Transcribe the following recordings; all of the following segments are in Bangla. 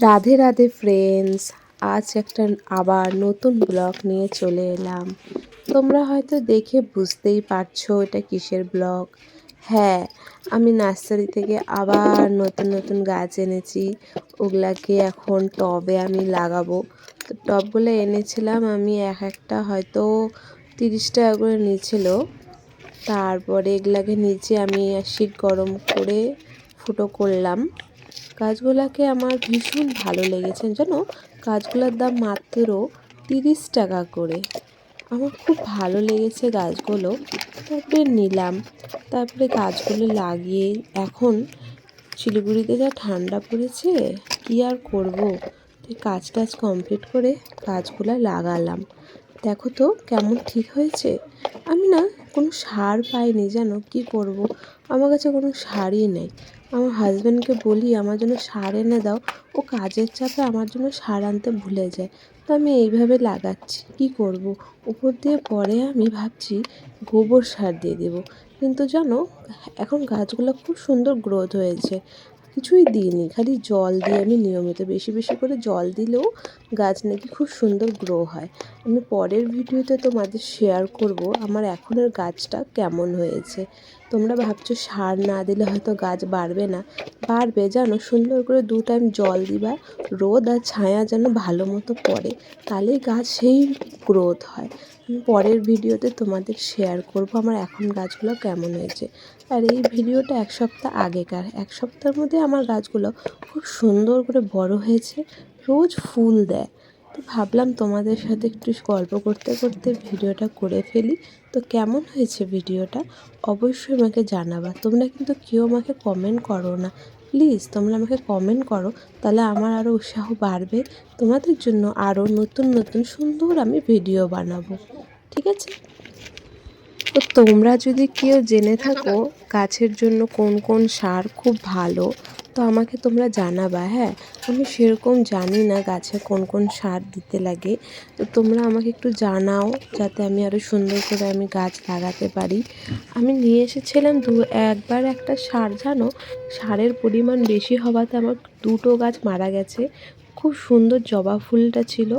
রাধে রাধে ফ্রেন্ডস আজ একটা আবার নতুন ব্লগ নিয়ে চলে এলাম। তোমরা হয়তো দেখে বুঝতেই পারছ এটা কিসের ব্লগ হ্যাঁ আমি নার্সারি থেকে আবার নতুন নতুন গাছ এনেছি। ওগুলাকে এখন টবে আমি লাগাবো। তো টবগুলো এনেছিলাম আমি এক একটা হয়তো তিরিশ টাকা করে নিয়েছিল। তারপরে এগুলাকে নিচে আমি শীত গরম করে ফুটো করলাম। গাছগুলোকে আমার ভীষণ ভালো লেগেছে যেন গাছগুলোর দাম মাত্র তিরিশ টাকা করে। আমার খুব ভালো লেগেছে গাছগুলো। তারপরে নিলাম। তারপরে গাছগুলো লাগিয়ে এখন শিলিগুড়িতে যা ঠান্ডা পড়েছে, কী আর করব? কাজ টাজ কমপ্লিট করে গাছগুলো লাগালাম। দেখো তো কেমন ঠিক হয়েছে। আমি না কোনো সার পাইনি, জানো? কী করব? আমার কাছে কোনো সারই নেই। আমার হাজব্যান্ডকে বলি, আমার জন্য সার এনে দাও। ও কাজের চাপে আমার জন্য সার আনতে ভুলে যায়। তো আমি এইভাবে লাগাচ্ছি। কী করব? উপর দিয়ে পরে আমি ভাবছি গোবর সার দিয়ে দেবো। কিন্তু জানো, এখন গাছগুলো খুব সুন্দর গ্রোথ হয়েছে। কিছুই দিইনি, খালি জল দিয়ে আমি নিয়মিত বেশি বেশি করে জল দিলেও গাছ নাকি খুব সুন্দর গ্রো হয়। আমি পরের ভিডিওতে তোমাদের শেয়ার করব আমার এখনের গাছটা কেমন হয়েছে। তোমরা ভাবছ সার না দিলে হয়তো গাছ বাড়বে না। বাড়বে, জানো? সুন্দর করে দু টাইম জল দিবা, রোদ আর ছায়া যেন ভালো মতো পড়ে, তাহলেই গাছ সেই গ্রোথ হয়। আমি পরের ভিডিওতে তোমাদের শেয়ার করব আমার এখন গাছগুলো কেমন হয়েছে। আর এই ভিডিওটা এক সপ্তাহ আগেকার, এক সপ্তাহের মধ্যে আমার গাছগুলো খুব সুন্দর করে বড় হয়েছে, রোজ ফুল দেয়। তো ভাবলাম তোমাদের সাথে একটু গল্প করতে করতে ভিডিওটা করে ফেলি। তো কেমন হয়েছে ভিডিওটা? অবশ্যই আমাকে জানাবা। তোমরা কিন্তু কেউ আমাকে কমেন্ট করো না। প্লিজ তোমরা আমাকে কমেন্ট করো। তাহলে আমার আরও উৎসাহ বাড়বে। তোমাদের জন্য আরও নতুন নতুন, সুন্দর আমি ভিডিও বানাবো। ঠিক আছে? তো তোমরা যদি কেউ জেনে থাকো গাছের জন্য কোন কোন সার খুব ভালো, তো আমাকে তোমরা জানাবা হ্যাঁ? আমি সেরকম জানি না গাছে কোন কোন সার দিতে লাগে। তো তোমরা আমাকে একটু জানাও যাতে আমি আরও সুন্দর করে আমি গাছ লাগাতে পারি। আমি নিয়ে এসেছিলাম দু, একবার একটা সার, জানো? সারের পরিমাণ বেশি হওয়াতে আমার দুটো গাছ মারা গেছে। খুব সুন্দর জবা ফুলটা ছিল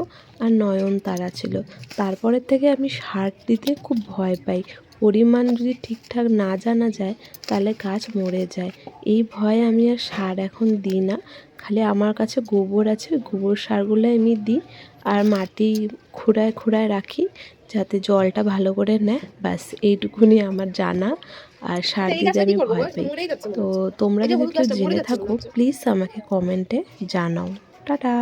আর নয়নতারা ছিল। তারপরের থেকে আমি সার দিতে খুব ভয় পাই। পরিমাণ যদি ঠিকঠাক না জানা যায় তাহলে গাছ মরে যায়। এই ভয়ে আমি আর সার এখন দিই না। খালি আমার কাছে গোবর আছে গোবর সারগুলো আমি দিই আর মাটি খুঁড়ায় খুঁড়ায় রাখি যাতে জলটা ভালো করে নেয়। ব্যাস এইটুকুনি আমার জানা আর সার দিতে আমি ভয় পাই। তো তোমরা যদি কেউ জেনে থাকো প্লিজ আমাকে কমেন্টে জানাও। টাটা